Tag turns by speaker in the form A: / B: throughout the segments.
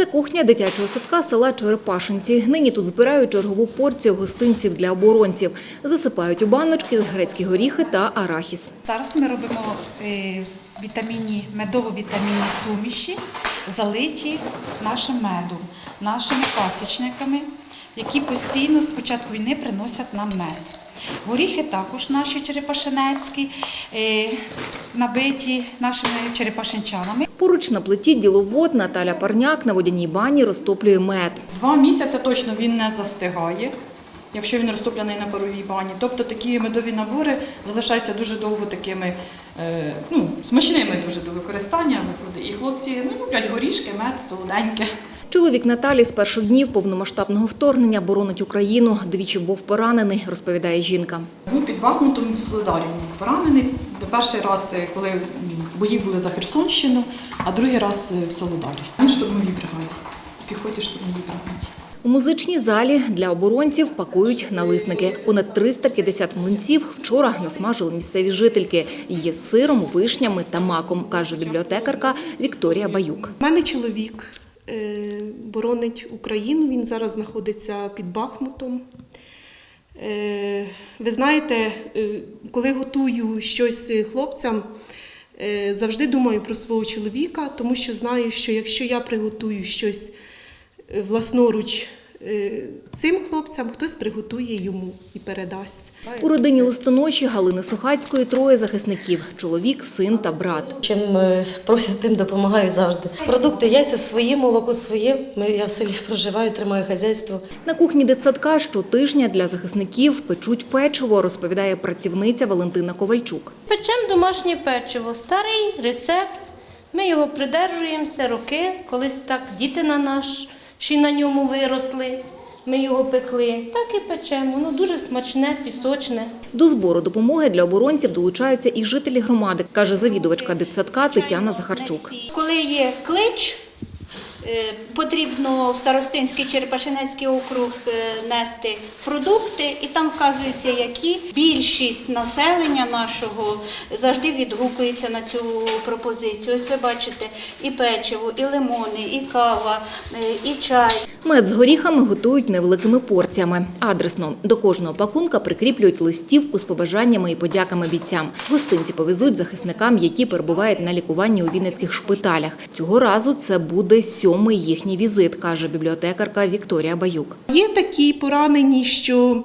A: Це кухня дитячого садка села Черепашинці. Нині тут збирають чергову порцію гостинців для оборонців. Засипають у баночки грецькі горіхи та арахіс.
B: Зараз ми робимо е, вітамінні, медово-вітамінні суміші, залиті нашим медом, нашими пасічниками, які постійно з початку війни приносять нам мед. Горіхи також наші черепашинецькі, е, набиті нашими черепашинчанами.
A: Поруч на плиті діловод Наталя Парняк на водяній бані розтоплює мед.
C: Два місяці точно він не застигає, якщо він розтоплений на паровій бані. Тобто такі медові набори залишаються дуже довго такими е, ну, смачними дуже до використання. І хлопці ну, люблять горішки, мед, солоденьке.
A: Чоловік Наталі з перших днів повномасштабного вторгнення боронить Україну. Двічі був поранений, розповідає жінка.
C: Був під Бахмутом в Солидарі був поранений. Перший раз, е, коли бої були за Херсонщину, а другий раз е, в Солидарі. Він штурмовій бригаді, піхоті штурмовій бригаді.
A: У музичній залі для оборонців пакують налисники. Понад 350 млинців вчора насмажили місцеві жительки. Є з сиром, вишнями та маком, каже бібліотекарка Вікторія Баюк.
D: У мене чоловік боронить Україну. Він зараз знаходиться під Бахмутом. Е, ви знаєте, е, коли готую щось хлопцям, е, завжди думаю про свого чоловіка, тому що знаю, що якщо я приготую щось е, власноруч е, цим хлопцям, хтось приготує йому і передасть.
A: У родині листоноші Галини Сухацької троє захисників – чоловік, син та брат.
E: Чим е, просять, тим допомагаю завжди. Продукти, яйця свої, молоко своє. Ми, я в селі проживаю, тримаю хазяйство.
A: На кухні дитсадка щотижня для захисників печуть печиво, розповідає працівниця Валентина Ковальчук.
F: Печемо домашнє печиво, старий рецепт. Ми його придержуємося роки, колись так діти на наші на ньому виросли. Ми його пекли, так і печемо. Воно дуже смачне, пісочне.
A: До збору допомоги для оборонців долучаються і жителі громади, каже завідувачка дитсадка Тетяна Захарчук.
G: Коли є клич, потрібно в Старостинський Черепашинецький округ е, нести продукти, і там вказується, які більшість населення нашого завжди відгукується на цю пропозицію. Ось ви бачите і печиво, і лимони, і кава, е, і чай.
A: Мед з горіхами готують невеликими порціями. Адресно до кожного пакунка прикріплюють листівку з побажаннями і подяками бійцям. Гостинці повезуть захисникам, які перебувають на лікуванні у вінницьких шпиталях. Цього разу це буде сьомий їхній візит, каже бібліотекарка Вікторія Баюк.
D: Є такі поранені, що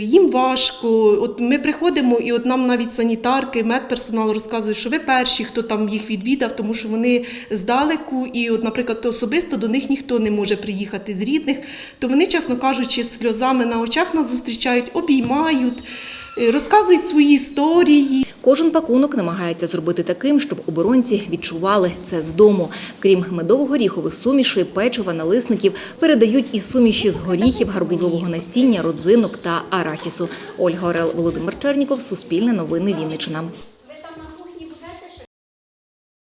D: їм важко. От ми приходимо, і от нам навіть санітарки, медперсонал розказує, що ви перші, хто там їх відвідав, тому що вони здалеку, і, от, наприклад, особисто до них ніхто не може приїхати з рідних. То вони, чесно кажучи, сльозами на очах нас зустрічають, обіймають, е, розказують свої історії.
A: Кожен пакунок намагається зробити таким, щоб оборонці відчували це з дому. Крім медово-горіхових сумішей, печива, налисників передають і суміші з горіхів, гарбузового насіння, родзинок та арахісу. Ольга Орел, Володимир Черніков, Суспільне новини Вінниччина.